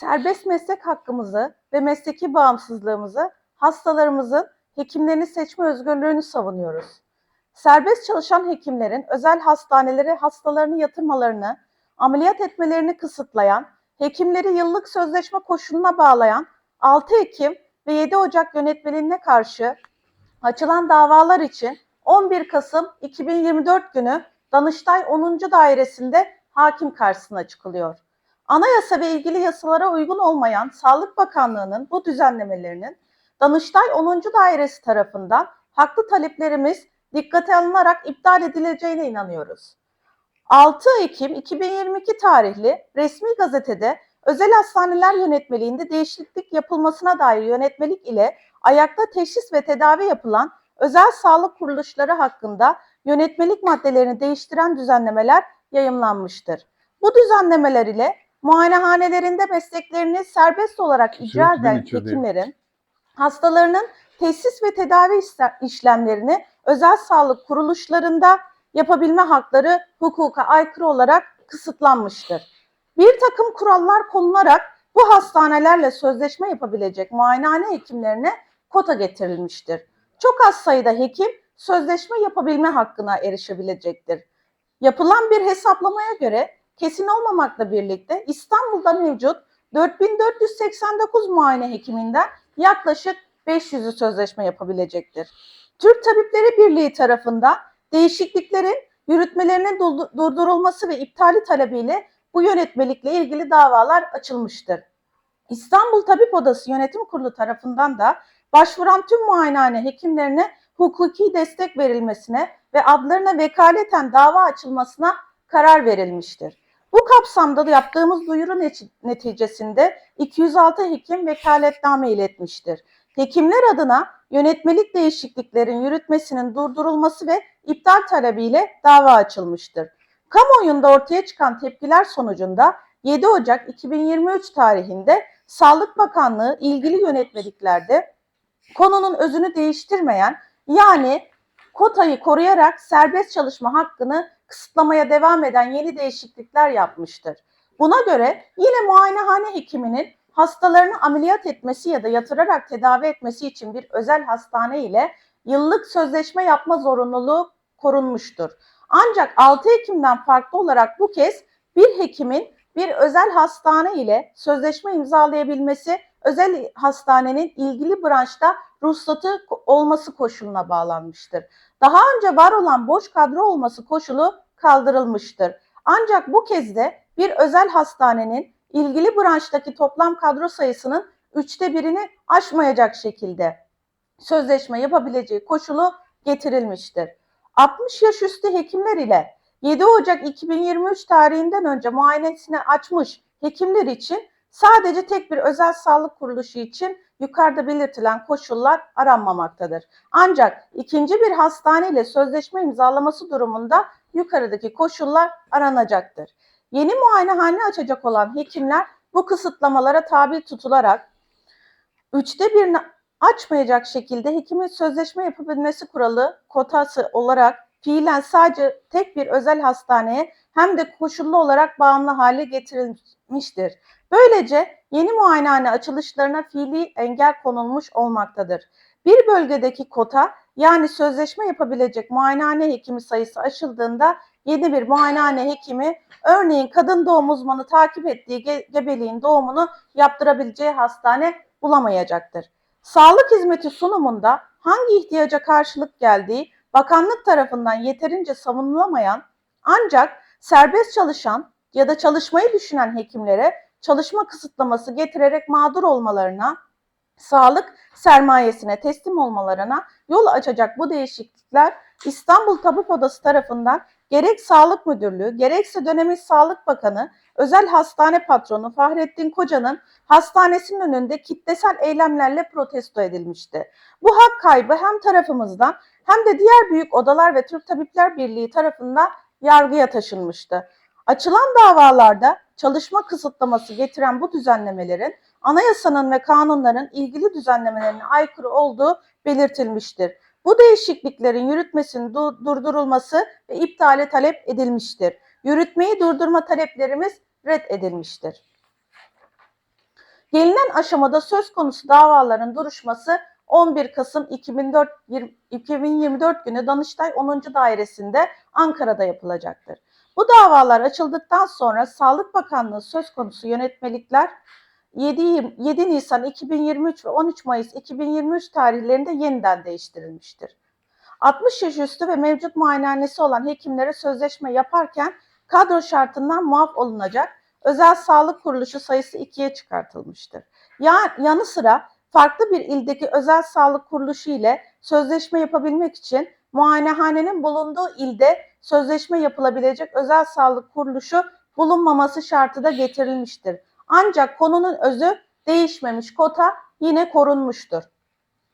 serbest meslek hakkımızı ve mesleki bağımsızlığımızı hastalarımızın hekimlerini seçme özgürlüğünü savunuyoruz. Serbest çalışan hekimlerin özel hastanelere hastalarını yatırmalarını, ameliyat etmelerini kısıtlayan, hekimleri yıllık sözleşme koşuluna bağlayan 6 Ekim ve 7 Ocak yönetmeliğine karşı açılan davalar için 11 Kasım 2024 günü Danıştay 10. Dairesi'nde hakim karşısına çıkılıyor. Anayasa ve ilgili yasalara uygun olmayan Sağlık Bakanlığı'nın bu düzenlemelerinin Danıştay 10. Dairesi tarafından haklı taleplerimiz dikkate alınarak iptal edileceğine inanıyoruz. 6 Ekim 2022 tarihli resmi gazetede özel hastaneler yönetmeliğinde değişiklik yapılmasına dair yönetmelik ile ayakta teşhis ve tedavi yapılan özel sağlık kuruluşları hakkında yönetmelik maddelerini değiştiren düzenlemeler yayımlanmıştır. Bu düzenlemeler ile muayenehanelerinde mesleklerini serbest olarak icra eden hekimlerin hastalarının teşhis ve tedavi işlemlerini özel sağlık kuruluşlarında yapabilme hakları hukuka aykırı olarak kısıtlanmıştır. Bir takım kurallar konularak bu hastanelerle sözleşme yapabilecek muayenehane hekimlerine kota getirilmiştir. Çok az sayıda hekim sözleşme yapabilme hakkına erişebilecektir. Yapılan bir hesaplamaya göre kesin olmamakla birlikte İstanbul'da mevcut 4489 muayene hekiminden yaklaşık 500'ü sözleşme yapabilecektir. Türk Tabipleri Birliği tarafından değişikliklerin yürütmelerinin durdu- durdurulması ve iptali talebiyle bu yönetmelikle ilgili davalar açılmıştır. İstanbul Tabip Odası Yönetim Kurulu tarafından da başvuran tüm muayenehane hekimlerine hukuki destek verilmesine ve adlarına vekaleten dava açılmasına karar verilmiştir. Bu kapsamda da yaptığımız duyuru neti- neticesinde 206 hekim vekaletname iletmiştir. Hekimler adına yönetmelik değişikliklerin yürütmesinin durdurulması ve iptal talebiyle dava açılmıştır. Kamuoyunda ortaya çıkan tepkiler sonucunda 7 Ocak 2023 tarihinde Sağlık Bakanlığı ilgili yönetmeliklerde konunun özünü değiştirmeyen yani kotayı koruyarak serbest çalışma hakkını kısıtlamaya devam eden yeni değişiklikler yapmıştır. Buna göre yine muayenehane hekiminin hastalarını ameliyat etmesi ya da yatırarak tedavi etmesi için bir özel hastane ile yıllık sözleşme yapma zorunluluğu korunmuştur. Ancak 6 Ekim'den farklı olarak bu kez bir hekimin bir özel hastane ile sözleşme imzalayabilmesi özel hastanenin ilgili branşta ruhsatı olması koşuluna bağlanmıştır. Daha önce var olan boş kadro olması koşulu kaldırılmıştır. Ancak bu kez de bir özel hastanenin ilgili branştaki toplam kadro sayısının üçte birini aşmayacak şekilde sözleşme yapabileceği koşulu getirilmiştir. 60 yaş üstü hekimler ile 7 Ocak 2023 tarihinden önce muayenesini açmış hekimler için sadece tek bir özel sağlık kuruluşu için yukarıda belirtilen koşullar aranmamaktadır. Ancak ikinci bir hastane ile sözleşme imzalaması durumunda yukarıdaki koşullar aranacaktır. Yeni muayenehane açacak olan hekimler bu kısıtlamalara tabi tutularak üçte birini açmayacak şekilde hekimin sözleşme yapabilmesi kuralı kotası olarak fiilen sadece tek bir özel hastaneye hem de koşullu olarak bağımlı hale getirilmiştir. Böylece yeni muayenehane açılışlarına fiili engel konulmuş olmaktadır. Bir bölgedeki kota yani sözleşme yapabilecek muayenehane hekimi sayısı aşıldığında yeni bir muayenehane hekimi örneğin kadın doğum uzmanı takip ettiği ge- gebeliğin doğumunu yaptırabileceği hastane bulamayacaktır. Sağlık hizmeti sunumunda hangi ihtiyaca karşılık geldiği bakanlık tarafından yeterince savunulamayan ancak serbest çalışan ya da çalışmayı düşünen hekimlere çalışma kısıtlaması getirerek mağdur olmalarına, sağlık sermayesine teslim olmalarına yol açacak bu değişiklikler İstanbul Tabip Odası tarafından gerek Sağlık Müdürlüğü gerekse dönemin Sağlık Bakanı özel hastane patronu Fahrettin Koca'nın hastanesinin önünde kitlesel eylemlerle protesto edilmişti. Bu hak kaybı hem tarafımızdan hem de diğer büyük odalar ve Türk Tabipler Birliği tarafından yargıya taşınmıştı. Açılan davalarda çalışma kısıtlaması getiren bu düzenlemelerin anayasanın ve kanunların ilgili düzenlemelerine aykırı olduğu belirtilmiştir. Bu değişikliklerin yürütmesinin du- durdurulması ve iptali talep edilmiştir. Yürütmeyi durdurma taleplerimiz reddedilmiştir. Gelinen aşamada söz konusu davaların duruşması 11 Kasım 2004, 2024 günü Danıştay 10. Dairesinde Ankara'da yapılacaktır. Bu davalar açıldıktan sonra Sağlık Bakanlığı söz konusu yönetmelikler 7, 7 Nisan 2023 ve 13 Mayıs 2023 tarihlerinde yeniden değiştirilmiştir. 60 yaş üstü ve mevcut muayenehanesi olan hekimlere sözleşme yaparken kadro şartından muaf olunacak özel sağlık kuruluşu sayısı ikiye çıkartılmıştır. Ya, yanı sıra farklı bir ildeki özel sağlık kuruluşu ile sözleşme yapabilmek için muayenehanenin bulunduğu ilde sözleşme yapılabilecek özel sağlık kuruluşu bulunmaması şartı da getirilmiştir. Ancak konunun özü değişmemiş, kota yine korunmuştur.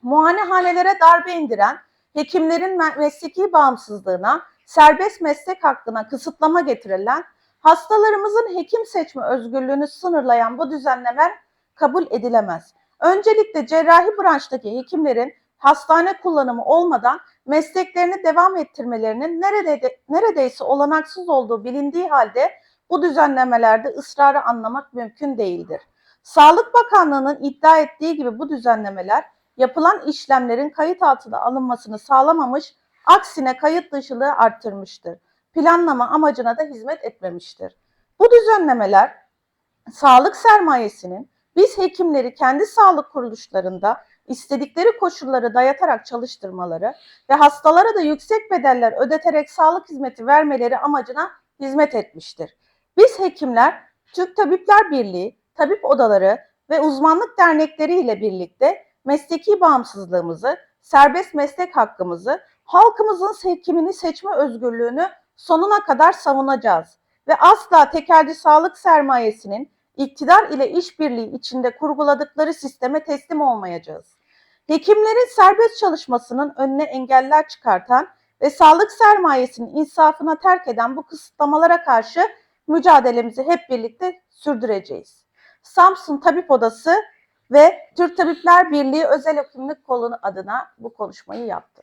Muayenehanelere darbe indiren, hekimlerin me- mesleki bağımsızlığına, serbest meslek hakkına kısıtlama getirilen, hastalarımızın hekim seçme özgürlüğünü sınırlayan bu düzenlemeler kabul edilemez. Öncelikle cerrahi branştaki hekimlerin hastane kullanımı olmadan mesleklerini devam ettirmelerinin nerede, neredeyse olanaksız olduğu bilindiği halde bu düzenlemelerde ısrarı anlamak mümkün değildir. Sağlık Bakanlığı'nın iddia ettiği gibi bu düzenlemeler yapılan işlemlerin kayıt altına alınmasını sağlamamış, aksine kayıt dışılığı arttırmıştır. Planlama amacına da hizmet etmemiştir. Bu düzenlemeler sağlık sermayesinin biz hekimleri kendi sağlık kuruluşlarında istedikleri koşulları dayatarak çalıştırmaları ve hastalara da yüksek bedeller ödeterek sağlık hizmeti vermeleri amacına hizmet etmiştir. Biz hekimler Türk Tabipler Birliği, tabip odaları ve uzmanlık dernekleri ile birlikte mesleki bağımsızlığımızı, serbest meslek hakkımızı, halkımızın hekimini seçme özgürlüğünü sonuna kadar savunacağız ve asla tekelci sağlık sermayesinin iktidar ile işbirliği içinde kurguladıkları sisteme teslim olmayacağız. Hekimlerin serbest çalışmasının önüne engeller çıkartan ve sağlık sermayesinin insafına terk eden bu kısıtlamalara karşı mücadelemizi hep birlikte sürdüreceğiz. Samsun Tabip Odası ve Türk Tabipler Birliği Özel Hekimlik Kolu adına bu konuşmayı yaptı.